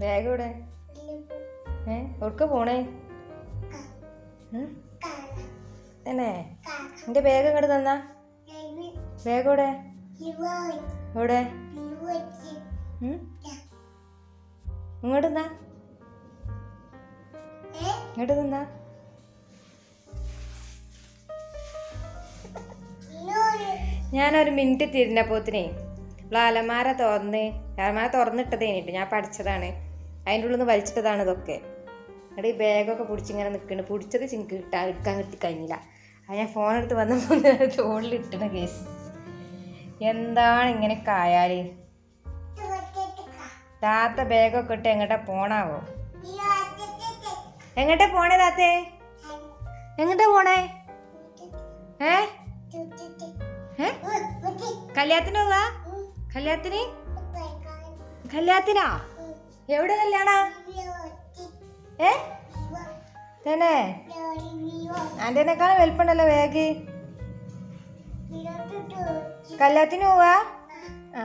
Bag ഇവിടെ. ഏ എവിടുക്ക പോണേ? തന്നെ? എന്റെ ബാഗ് ഇങ്ങോട്ട് തന്നാ. ബാഗ് ഇവിടെ. ഇവിടെ? ഇങ്ങോട്ട് തന്നാ. ഇങ്ങോട്ട് തന്നാ. ഞാനൊരു മിനിറ്റ് തിരിഞ്ഞപ്പോത്തിനേ അലമാര തുറന്ന് അലമാര തുറന്നിട്ടതേനിട്ട് ഞാൻ പഠിച്ചതാണ്. അതിന്റെ ഉള്ളിൽ നിന്ന് വലിച്ചിട്ടതാണ് ഇതൊക്കെ. എന്നിട്ട് ഈ ബാഗൊക്കെ പിടിച്ചിങ്ങനെ നിൽക്കുന്നു പിടിച്ചത് ചിങ്ക് കിട്ടാൻ എടുക്കാൻ കിട്ടി കഴിഞ്ഞില്ല. അത് ഞാൻ ഫോൺ എടുത്ത് വന്നപ്പോൾ തോളിൽ ഇട്ടണ കേസ്. എന്താണ് ഇങ്ങനെ കായാൽ താത്ത ബാഗൊക്കെ ഇട്ട് എങ്ങോട്ടാ പോണാവോ? എങ്ങോട്ടാ പോണേ താത്തേ? എങ്ങോട്ടാ പോണേ? ഏ? കല്യാണത്തിന് പോവാ? കല്യാണത്തിന്? കല്യാണത്തിനാ? എവിടെ കല്യാണ? ഏ? തന്നെ. ആന്റീനേക്കാളും വലിപ്പുണ്ടല്ലോ ബാഗ് കല്യാണത്തിന് പോവാ? ആ.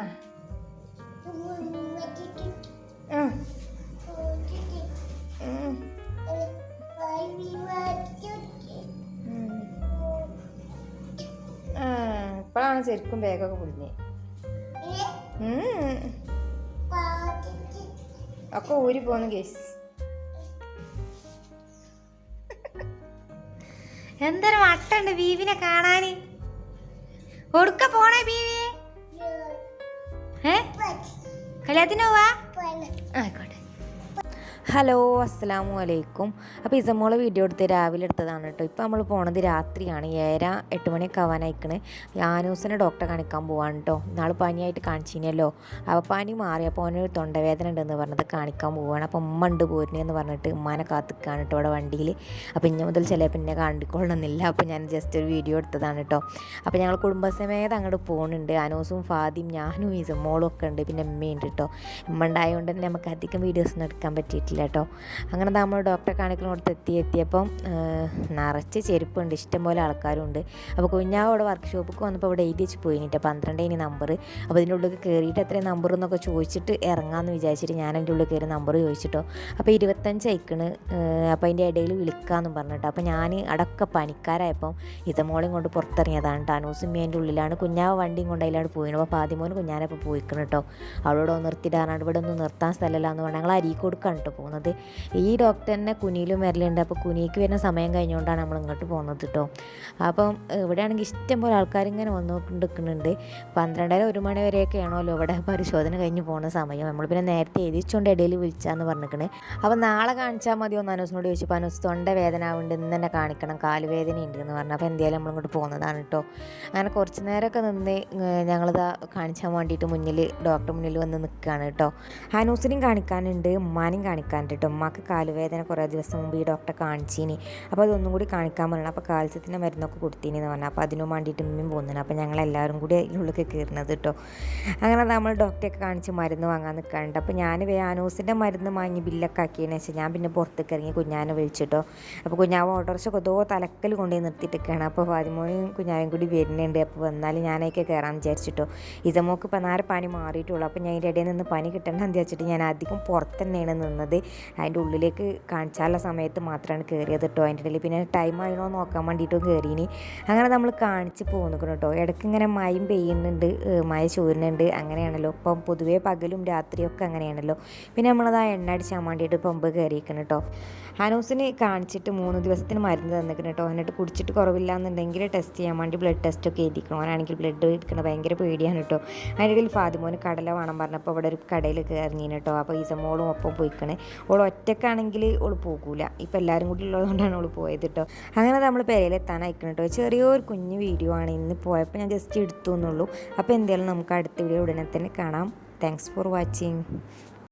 ഇപ്പോഴാണ് ശരിക്കും ബാഗൊക്കെ പൊളിഞ്ഞ്. ഒക്കെ ഊരി പോന്നു കേസ് എന്തൊരു വട്ടുണ്ട് ബീവിനെ കാണാന്. ഒടുക്ക പോണേ ബീവി ഏ? കല്യാണത്തിന് പോവാ? ആയിക്കോട്ടെ. ഹലോ അസ്സലാമു അലൈക്കും. അപ്പോൾ ഇസമോളെ വീഡിയോ എടുത്ത് രാവിലെ എടുത്തതാണ് കേട്ടോ. ഇപ്പോൾ നമ്മൾ പോണത് രാത്രിയാണ്. ഏഴര എട്ട് മണിയൊക്കെ ആവാനായിക്കണ് ആനൂസിനെ ഡോക്ടറെ കാണിക്കാൻ പോവാണ് കേട്ടോ നാളെ പനിയായിട്ട് കാണിച്ചിനല്ലോ. അപ്പോൾ പനി മാറി. അപ്പോൾ അവനൊരു തൊണ്ടവേദന ഉണ്ടെന്ന് പറഞ്ഞത് കാണിക്കാൻ പോവുകയാണ് അപ്പോൾ ഉമ്മ ഉണ്ട് പോരുന്നതെന്ന് പറഞ്ഞിട്ട് ഉമ്മാനെ കാത്തിക്കാണ് കേട്ടോ ഇവിടെ വണ്ടിയിൽ അപ്പോൾ ഇനി മുതൽ ചിലപ്പോൾ എന്നെ കണ്ടിക്കൊള്ളണമെന്നില്ല അപ്പോൾ ഞാൻ ജസ്റ്റ് ഒരു വീഡിയോ എടുത്തതാണ് കേട്ടോ അപ്പോൾ ഞങ്ങൾ കുടുംബസമേതം അങ്ങോട്ട് പോകുന്നുണ്ട് അനൂസും ഫാദിയും ഞാനും ഇസമോളും ഒക്കെ ഉണ്ട്. പിന്നെ ഉമ്മയുണ്ട് കേട്ടോ ഉമ്മ ഉണ്ടായതുകൊണ്ട് തന്നെ നമുക്ക് അധികം വീഡിയോസ് ഒന്നും എടുക്കാൻ പറ്റിയിട്ടില്ല. കേട്ടോ അങ്ങനെ നമ്മൾ ഡോക്ടറെ കാണിക്കുന്നിടത്ത് എത്തി എത്തിയപ്പം നിറച്ച് ചെരുപ്പുണ്ട് ഇഷ്ടംപോലെ ആൾക്കാരുണ്ട്. അപ്പോൾ കുഞ്ഞാവ് അവിടെ വർക്ക്ഷോപ്പിൽ വന്നപ്പോൾ അവിടെ എഴുതി വെച്ച് പോയി കേട്ടോ പന്ത്രണ്ടേനി നമ്പർ അപ്പോൾ ഇതിന്റെ ഉള്ളിൽ കയറിയിട്ട് എത്രയും നമ്പർ എന്നൊക്കെ ചോദിച്ചിട്ട് ഇറങ്ങാമെന്ന് വിചാരിച്ചിട്ട് ഞാൻ അതിന്റെ ഉള്ളിൽ കയറി നമ്പർ ചോദിച്ചിട്ടോ. അപ്പോൾ ഇരുപത്തഞ്ച് അയക്കണ് അപ്പോൾ അതിന്റെ ഇടയിൽ വിളിക്കാമെന്നും പറഞ്ഞിട്ടോ. അപ്പോൾ ഞാൻ അടക്ക പനിക്കാരായപ്പം ഇതമോളെയും കൊണ്ട് പുറത്തിറങ്ങിയതാണ് കേട്ടോ ഉള്ളിലാണ്. കുഞ്ഞാവ് വണ്ടിയും കൊണ്ട് അതിലാണ് പോയിന്. അപ്പോൾ പാതിമോന് കുഞ്ഞാനപ്പോൾ പോയിക്കണം കേട്ടോ അവിടെ നിർത്തിയിടാനാണ് ഇവിടെ ഒന്നും നിർത്താൻ സ്ഥലമില്ല എന്ന് പറഞ്ഞാൽ ഞങ്ങൾ അരീക്കോടുക്കാണ് കേട്ടോ പോകുന്നത്. ഈ ഡോക്ടർ തന്നെ കുനിയിലും വരലുണ്ട്. അപ്പോൾ കുനിക്ക് വരുന്ന സമയം കഴിഞ്ഞുകൊണ്ടാണ് നമ്മൾ ഇങ്ങോട്ട് പോകുന്നത് കേട്ടോ അപ്പം ഇവിടെയാണെങ്കിൽ ഇഷ്ടം പോലെ ആൾക്കാർ ഇങ്ങനെ വന്നുകൊണ്ടിരിക്കുന്നുണ്ട്. പന്ത്രണ്ടര ഒരു മണി വരെയൊക്കെ ആണല്ലോ ഇവിടെ പരിശോധന കഴിഞ്ഞ് പോകുന്ന സമയം. നമ്മൾ പിന്നെ നേരത്തെ എഴുതിച്ചുകൊണ്ട് ഇടയിൽ വിളിച്ചാന്ന് പറഞ്ഞിരിക്കണേ. അപ്പോൾ നാളെ കാണിച്ചാൽ മതി ഒന്ന് അനൂസിനോട് ചോദിച്ചപ്പോൾ അനൂസ് തൊണ്ട വേദന ഉണ്ട് ഇന്ന് തന്നെ കാണിക്കണം. കാലുവേദന ഉണ്ട് എന്ന് പറഞ്ഞു. അപ്പോൾ എന്തായാലും നമ്മളിങ്ങോട്ട് പോകുന്നതാണ് കേട്ടോ അങ്ങനെ കുറച്ച് നേരമൊക്കെ നിന്ന് ഞങ്ങളിതാ കാണിച്ചാൻ വേണ്ടിയിട്ട് മുന്നിൽ ഡോക്ടർ മുന്നിൽ വന്ന് നിൽക്കുകയാണ് കേട്ടോ അനൂസിനും കാണിക്കാനുണ്ട്. ഉമ്മാനെയും കാണിക്കാനുണ്ട് കേട്ടോ ഉമ്മാക്ക് കാലുവേദന കുറേ ദിവസം മുമ്പ് ഈ ഡോക്ടറെ കാണിച്ചിനി. അപ്പോൾ അതൊന്നും കൂടി കാണിക്കാൻ പറഞ്ഞു. അപ്പോൾ കാൽസ്യത്തിന്റെ മരുന്നൊക്കെ കൊടുത്തീനി എന്ന് പറഞ്ഞു. അപ്പോൾ അതിനും വേണ്ടിയിട്ട് ഉമ്മയും പോകുന്നുണ്ട് അപ്പോൾ ഞങ്ങളെല്ലാവരും കൂടി അതിനുള്ളിൽ കയറുന്നത് കേട്ടോ. അങ്ങനെ നമ്മൾ ഡോക്ടറെയൊക്കെ കാണിച്ച് മരുന്ന് വാങ്ങാൻ നിൽക്കാനുണ്ട്. അപ്പോൾ ഞാൻ വ്യാനോസിന്റെ മരുന്ന് വാങ്ങി ബില്ലൊക്കെ ആക്കിയതിന് വെച്ചാൽ ഞാൻ പിന്നെ പുറത്തേക്ക് ഇറങ്ങി കുഞ്ഞാനെ വിളിച്ചിട്ടോ അപ്പോൾ കുഞ്ഞാവ് ഓട്ടോറിക്ഷ കൊതോ തലക്കൽ കൊണ്ടുപോയി നിർത്തിയിട്ടൊക്കെയാണ് അപ്പോൾ പതിമൂന്നും കുഞ്ഞാവും കൂടി വരുന്നുണ്ട്. അപ്പോൾ വന്നാൽ ഞാനൊക്കെ കയറാൻ വിചാരിച്ചിട്ടോ ഇതമോക്ക് നേരെ പനി മാറിയിട്ടുള്ളൂ. അപ്പോൾ ഞാൻ ഇതിന്റെ ഇടയിൽ നിന്ന് പനി കിട്ടണമെന്ന് വിചാരിച്ചിട്ട് ഞാൻ അധികം പുറത്ത് തന്നെയാണ് നിന്നത്. അതിന്റെ ഉള്ളിലേക്ക് കാണിച്ചാലുള്ള സമയത്ത് മാത്രമാണ് കയറിയത് കേട്ടോ അതിന്റെ ഇടയിൽ പിന്നെ ടൈം ആയിരുന്നോ നോക്കാൻ വേണ്ടിയിട്ടും കയറിയിനി. അങ്ങനെ നമ്മൾ കാണിച്ച് പോകുന്നു കേട്ടോ ഇടയ്ക്ക് ഇങ്ങനെ മഴയും പെയ്യുന്നുണ്ട് മഴ ചോരുന്നുണ്ട്. അങ്ങനെയാണല്ലോ. ഇപ്പം പൊതുവേ പകലും രാത്രിയൊക്കെ അങ്ങനെയാണല്ലോ. പിന്നെ നമ്മളത് ആ എണ്ണ അടിച്ചാൽ വേണ്ടിയിട്ട് പമ്പ് കയറിയിരിക്കണം കേട്ടോ ഹനൂസിന് കാണിച്ചിട്ട് മൂന്ന് ദിവസത്തിന് മരുന്ന് തന്നിക്കണം കേട്ടോ എന്നിട്ട് കുടിച്ചിട്ട് കുറവില്ല എന്നുണ്ടെങ്കിൽ ടെസ്റ്റ് ചെയ്യാൻ വേണ്ടി ബ്ലഡ് ടെസ്റ്റ് ഒക്കെ എഴുതിക്കണം. അവനാണെങ്കിൽ ബ്ലഡ് എടുക്കണം ഭയങ്കര പേടിയാണ് കേട്ടോ അതിന്റെ ഇടയിൽ ഫാദിമോന് കടല വേണം പറഞ്ഞപ്പോൾ ഇവിടെ ഒരു കടയിൽ കയറിഞ്ഞിട്ടോ അപ്പോൾ ഈസമോളും ഒപ്പം പോയിക്കണേ. ഓൾ ഒറ്റക്കാണെങ്കിൽ ഓൾ പോകൂല. ഇപ്പം എല്ലാവരും കൂടി ഉള്ളതുകൊണ്ടാണ് ഓൾ പോയത് കേട്ടോ അങ്ങനെ നമ്മൾ പെരയിലെത്താൻ അയക്കണം കേട്ടോ ചെറിയൊരു കുഞ്ഞു വീഡിയോ ആണ്. ഇന്ന് പോയപ്പോൾ ഞാൻ ജസ്റ്റ് എടുത്തു എന്നുള്ളൂ. അപ്പോൾ എന്തായാലും നമുക്ക് അടുത്ത വീഡിയോ ഉടനെ തന്നെ കാണാം. Thanks for watching